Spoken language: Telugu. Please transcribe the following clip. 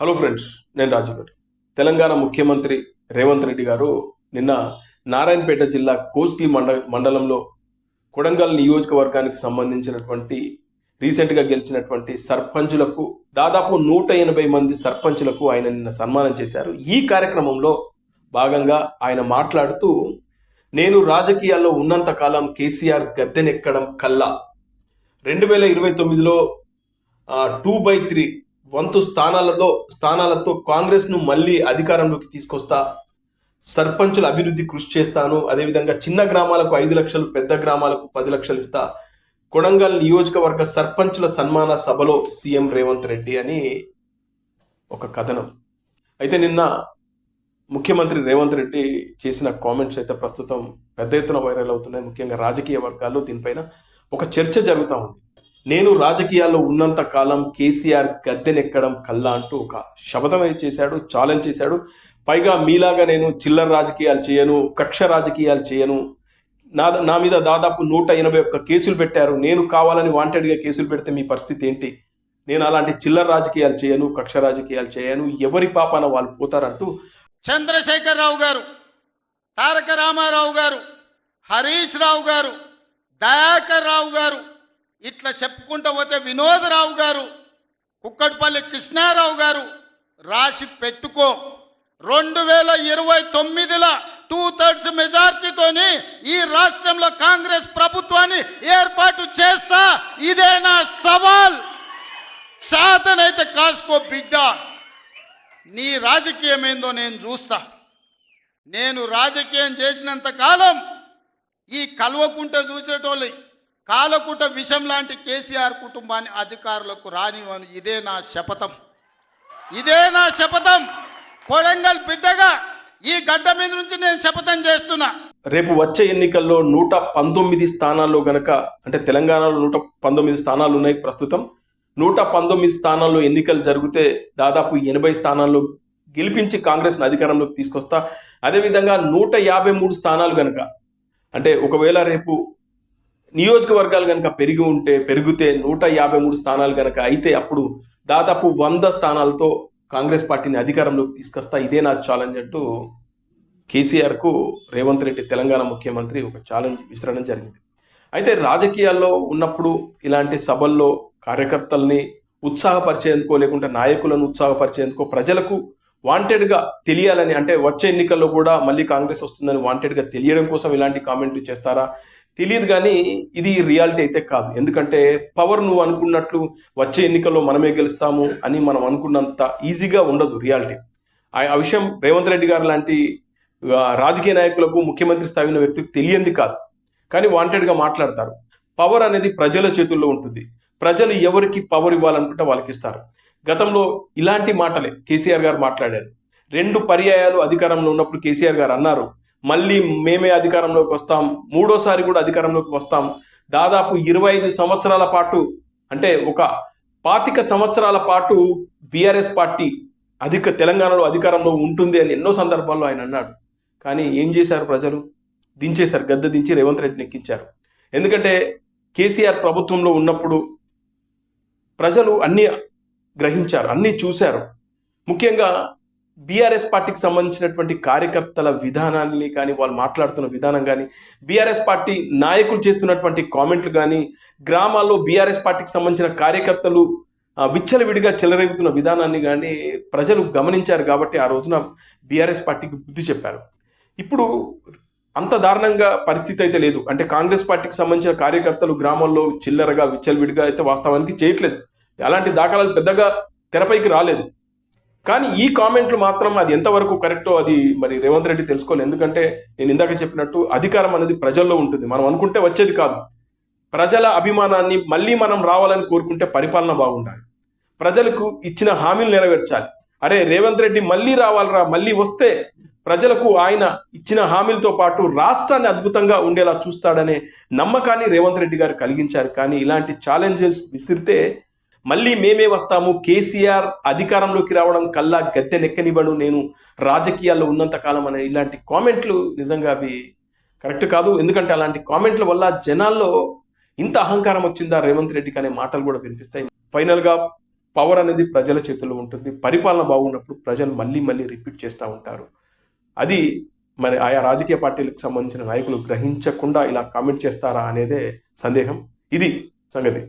హలో ఫ్రెండ్స్ నేను రాజు గారు తెలంగాణ ముఖ్యమంత్రి రేవంత్ రెడ్డి గారు నిన్న నారాయణపేట జిల్లా కోస్కి మండ మండలంలో కొడంగల్ నియోజకవర్గానికి సంబంధించినటువంటి రీసెంట్గా గెలిచినటువంటి సర్పంచులకు దాదాపు నూట ఎనభై మంది సర్పంచులకు ఆయన నిన్న సన్మానం చేశారు. ఈ కార్యక్రమంలో భాగంగా ఆయన మాట్లాడుతూ నేను రాజకీయాల్లో ఉన్నంత కాలం కేసీఆర్ గద్దెనెక్కడం కల్లా. రెండు వేల ఇరవై తొమ్మిదిలో టూ బై త్రీ వంతు స్థానాలతో స్థానాలతో కాంగ్రెస్ను మళ్ళీ అధికారంలోకి తీసుకొస్తా. సర్పంచుల అభివృద్ధి కృషి చేస్తాను. అదేవిధంగా చిన్న గ్రామాలకు ఐదు లక్షలు పెద్ద గ్రామాలకు పది లక్షలు ఇస్తా. కొడంగల్ నియోజకవర్గ సర్పంచుల సన్మాన సభలో సీఎం రేవంత్ రెడ్డి అని ఒక కథనం. అయితే నిన్న ముఖ్యమంత్రి రేవంత్ రెడ్డి చేసిన కామెంట్స్ అయితే ప్రస్తుతం పెద్ద ఎత్తున వైరల్ అవుతున్నాయి. ముఖ్యంగా రాజకీయ వర్గాల్లో దీనిపైన ఒక చర్చ జరుగుతూ ఉంది. నేను రాజకీయాల్లో ఉన్నంత కాలం కేసీఆర్ గద్దెనెక్కడం కల్లా అంటూ ఒక శపథం చేశాడు ఛాలెంజ్ చేశాడు. పైగా మీలాగా నేను చిల్లర రాజకీయాలు చేయను కక్ష రాజకీయాలు చేయను. నా నా మీద దాదాపు నూట ఎనభై ఒక్క కేసులు పెట్టారు. నేను కావాలని వాంటెడ్గా కేసులు పెడితే మీ పరిస్థితి ఏంటి? నేను అలాంటి చిల్లర రాజకీయాలు చేయను కక్ష రాజకీయాలు చేయను. ఎవరి పాపాన వాళ్ళు పోతారంటూ చంద్రశేఖరరావు గారు తారక రామారావు గారు హరీష్ రావు గారు దయాకర్ రావు గారు ఇట్లా చెప్పుకుంటూ పోతే వినోదరావు గారు కుక్కటిపల్లి కృష్ణారావు గారు రాసి పెట్టుకో. రెండు వేల ఇరవై తొమ్మిదిలో టూ థర్డ్స్ మెజార్టీతోని ఈ రాష్ట్రంలో కాంగ్రెస్ ప్రభుత్వాన్ని ఏర్పాటు చేస్తా. ఇదే నా సవాల్. శాతనైతే కాసుకో బిడ్డ. నీ రాజకీయం ఏందో నేను చూస్తా. నేను రాజకీయం చేసినంత కాలం ఈ కల్వకుంట చూసేటోళ్ళు కాలకూట విషం లాంటి కేసీఆర్ కుటుంబాన్ని అధికారులకు రానివ్వను. ఇదే నా శపథం. ఇదే నా శపథం. కొడంగల్ బిడ్డగా ఈ గడ్డ మీద నుంచి నేను శపథం చేస్తున్నా. రేపు వచ్చే ఎన్నికల్లో నూట పంతొమ్మిది స్థానాల్లో గనక అంటే తెలంగాణలో నూట పంతొమ్మిది స్థానాలు ఉన్నాయి ప్రస్తుతం. నూట పంతొమ్మిది స్థానాల్లో ఎన్నికలు జరిగితే దాదాపు ఎనభై స్థానాల్లో గెలిపించి కాంగ్రెస్ను అధికారంలోకి తీసుకొస్తా. అదేవిధంగా నూట యాభై మూడు స్థానాలు గనక అంటే ఒకవేళ రేపు నియోజకవర్గాలు కనుక పెరిగి ఉంటే పెరిగితే నూట యాభై మూడు స్థానాలు కనుక అయితే అప్పుడు దాదాపు వంద స్థానాలతో కాంగ్రెస్ పార్టీని అధికారంలోకి తీసుకొస్తా ఇదే నా ఛాలెంజ్ అంటూ కేసీఆర్కు రేవంత్ రెడ్డి తెలంగాణ ముఖ్యమంత్రి ఒక ఛాలెంజ్ విసరడం జరిగింది. అయితే రాజకీయాల్లో ఉన్నప్పుడు ఇలాంటి సభల్లో కార్యకర్తల్ని ఉత్సాహపరిచేందుకో లేకుంటే నాయకులను ఉత్సాహపరిచేందుకో ప్రజలకు వాంటెడ్గా తెలియాలని అంటే వచ్చే ఎన్నికల్లో కూడా మళ్ళీ కాంగ్రెస్ వస్తుందని వాంటెడ్గా తెలియడం కోసం ఇలాంటి కామెంట్లు చేస్తారా? తెలియదు కానీ ఇది రియాలిటీ అయితే కాదు. ఎందుకంటే పవర్ నువ్వు అనుకున్నట్లు వచ్చే ఎన్నికల్లో మనమే గెలుస్తాము అని మనం అనుకున్నంత ఈజీగా ఉండదు రియాలిటీ. ఆ విషయం రేవంత్ రెడ్డి గారు లాంటి రాజకీయ నాయకులకు ముఖ్యమంత్రి స్థాయి ఉన్న వ్యక్తికి తెలియంది కాదు. కానీ వాంటెడ్గా మాట్లాడతారు. పవర్ అనేది ప్రజల చేతుల్లో ఉంటుంది. ప్రజలు ఎవరికి పవర్ ఇవ్వాలనుకుంటే వాళ్ళకి ఇస్తారు. గతంలో ఇలాంటి మాటలే కేసీఆర్ గారు మాట్లాడారు. రెండు పర్యాయాలు అధికారంలో ఉన్నప్పుడు కేసీఆర్ గారు అన్నారు మళ్ళీ మేమే అధికారంలోకి వస్తాం. మూడోసారి కూడా అధికారంలోకి వస్తాం. దాదాపు ఇరవై ఐదు సంవత్సరాల పాటు అంటే ఒక పాతిక సంవత్సరాల పాటు బీఆర్ఎస్ పార్టీ అధిక తెలంగాణలో అధికారంలో ఉంటుంది అని ఎన్నో సందర్భాల్లో ఆయన అన్నాడు. కానీ ఏం చేశారు ప్రజలు? దించేశారు గద్దె దించి రేవంత్ రెడ్డిని ఎక్కించారు. ఎందుకంటే కేసీఆర్ ప్రభుత్వంలో ఉన్నప్పుడు ప్రజలు అన్నీ గ్రహించారు అన్నీ చూశారు. ముఖ్యంగా బీఆర్ఎస్ పార్టీకి సంబంధించినటువంటి కార్యకర్తల విధానాన్ని కానీ వాళ్ళు మాట్లాడుతున్న విధానం కానీ బీఆర్ఎస్ పార్టీ నాయకులు చేస్తున్నటువంటి కామెంట్లు కానీ గ్రామాల్లో బీఆర్ఎస్ పార్టీకి సంబంధించిన కార్యకర్తలు విచ్చలవిడిగా చెలరేగుతున్న విధానాన్ని కానీ ప్రజలు గమనించారు కాబట్టి ఆ రోజున బీఆర్ఎస్ పార్టీకి బుద్ధి చెప్పారు. ఇప్పుడు అంత దారుణంగా పరిస్థితి అయితే లేదు. అంటే కాంగ్రెస్ పార్టీకి సంబంధించిన కార్యకర్తలు గ్రామాల్లో చిల్లరగా విచ్చలవిడిగా అయితే వాస్తవానికి చేయట్లేదు. అలాంటి దాఖలాలు పెద్దగా తెరపైకి రాలేదు. కానీ ఈ కామెంట్లు మాత్రం అది ఎంతవరకు కరెక్టో అది మరి రేవంత్ రెడ్డి తెలుసుకోలేదు ఎందుకంటే నేను ఇందాక చెప్పినట్టు అధికారం అనేది ప్రజల్లో ఉంటుంది. మనం అనుకుంటే వచ్చేది కాదు. ప్రజల అభిమానాన్ని మళ్ళీ మనం రావాలని కోరుకుంటే పరిపాలన బాగుండాలి. ప్రజలకు ఇచ్చిన హామీలు నెరవేర్చాలి. అరే రేవంత్ రెడ్డి మళ్ళీ రావాలరా మళ్ళీ వస్తే ప్రజలకు ఆయన ఇచ్చిన హామీలతో పాటు రాష్ట్రాన్ని అద్భుతంగా ఉండేలా చూస్తాడనే నమ్మకాన్ని రేవంత్ రెడ్డి గారు కలిగించారు. కానీ ఇలాంటి ఛాలెంజెస్ విసిరితే మళ్ళీ మేమే వస్తాము. కేసీఆర్ అధికారంలోకి రావడం కల్లా గద్దె నెక్కనివ్వడు నేను రాజకీయాల్లో ఉన్నంత కాలం అనే ఇలాంటి కామెంట్లు నిజంగా అవి కరెక్ట్ కాదు. ఎందుకంటే అలాంటి కామెంట్ల వల్ల జనాల్లో ఇంత అహంకారం వచ్చిందా రేవంత్ రెడ్డికి అనే మాటలు కూడా వినిపిస్తాయి. ఫైనల్గా పవర్ అనేది ప్రజల చేతుల్లో ఉంటుంది. పరిపాలన బాగున్నప్పుడు ప్రజలు మళ్ళీ మళ్ళీ రిపీట్ చేస్తూ ఉంటారు. అది మరి ఆయా రాజకీయ పార్టీలకు సంబంధించిన నాయకులు గ్రహించకుండా ఇలా కామెంట్ చేస్తారా అనేదే సందేహం. ఇది సంగతి.